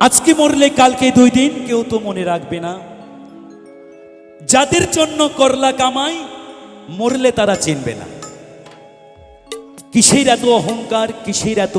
আজকে মরলে কালকে দুই দিন কেউ তো মনে রাখবে না। যাদের জন্য করলা কামাই, মরলে তারা চিনবে না। কিসের এত অহংকার, কিসের এত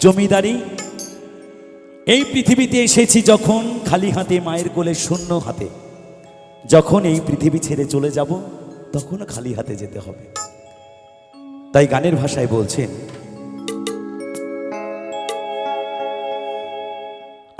জমিদারি? এই পৃথিবীতে এসেছি যখন খালি হাতে, মায়ের কোলে, শূন্য হাতে। যখন এই পৃথিবী ছেড়ে চলে যাব, তখন খালি হাতে যেতে হবে। তাই গানের ভাষায় বলছেন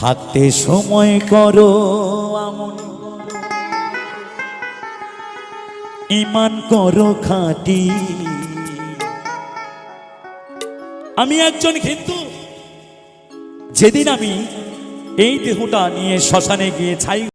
থাকতে সময় করো ইমান করো খাটি। আমি একজন কিন্তু যেদিন আমি এই দেহটা নিয়ে শ্মশানে গিয়ে ছাই